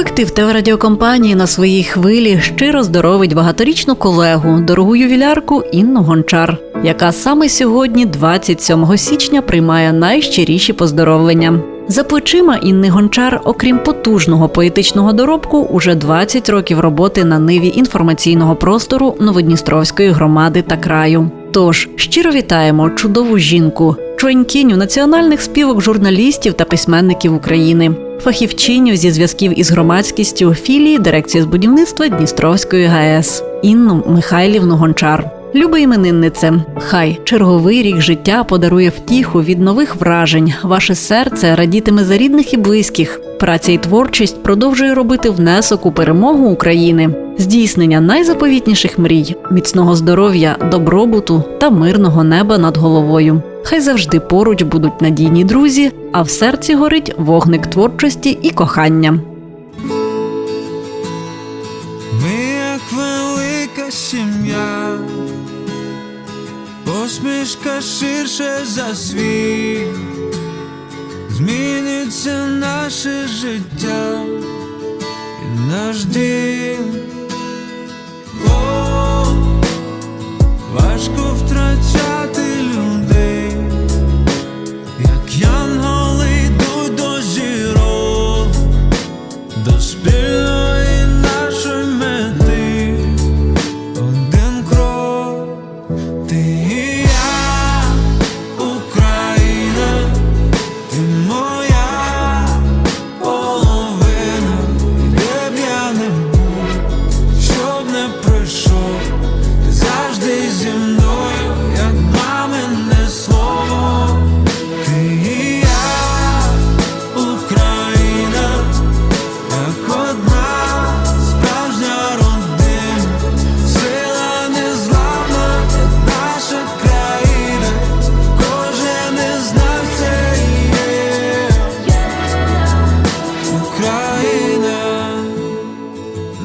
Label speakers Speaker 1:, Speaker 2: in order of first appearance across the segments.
Speaker 1: Колектив телерадіокомпанії на своїй хвилі щиро здоровить багаторічну колегу, дорогу ювілярку Інну Гончар, яка саме сьогодні, 27 січня, приймає найщиріші поздоровлення. За плечима Інни Гончар, окрім потужного поетичного доробку, уже 20 років роботи на ниві інформаційного простору Новодністровської громади та краю. Тож щиро вітаємо чудову жінку, членкиню національних співок журналістів та письменників України, фахівчиню зі зв'язків із громадськістю філії дирекції з будівництва Дністровської ГАЕС Інну Михайлівну Гончар. Люба імениннице, хай черговий рік життя подарує втіху від нових вражень. Ваше серце радітиме за рідних і близьких. Праця і творчість продовжує робити внесок у перемогу України, здійснення найзаповітніших мрій, міцного здоров'я, добробуту та мирного неба над головою. Хай завжди поруч будуть надійні друзі, а в серці горить вогник творчості і кохання.
Speaker 2: Ми як велика сім'я, посмішка ширше за світ, зміниться наше життя і наш дім.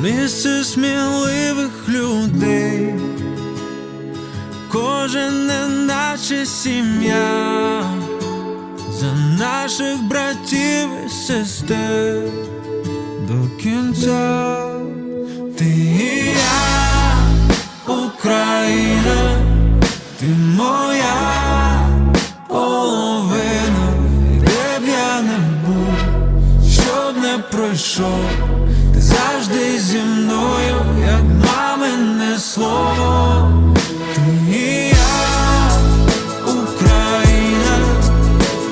Speaker 2: Місце сміливих людей, кожен не наче сім'я. За наших братів і сестер. До кінця ти і я, Україна, ти моя половина, де б я не був, щоб не пройшов, ти завжди зі мною, як мамине слово, ти Україна.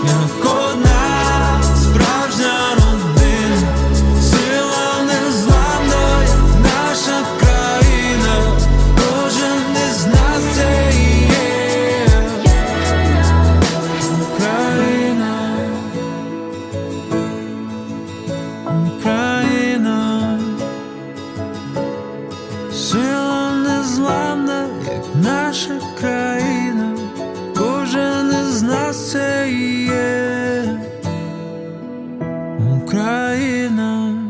Speaker 2: Як одна справжня сила незламна, наша країна, кожен із нас Україна, наша країна, кожен із нас це є Україна.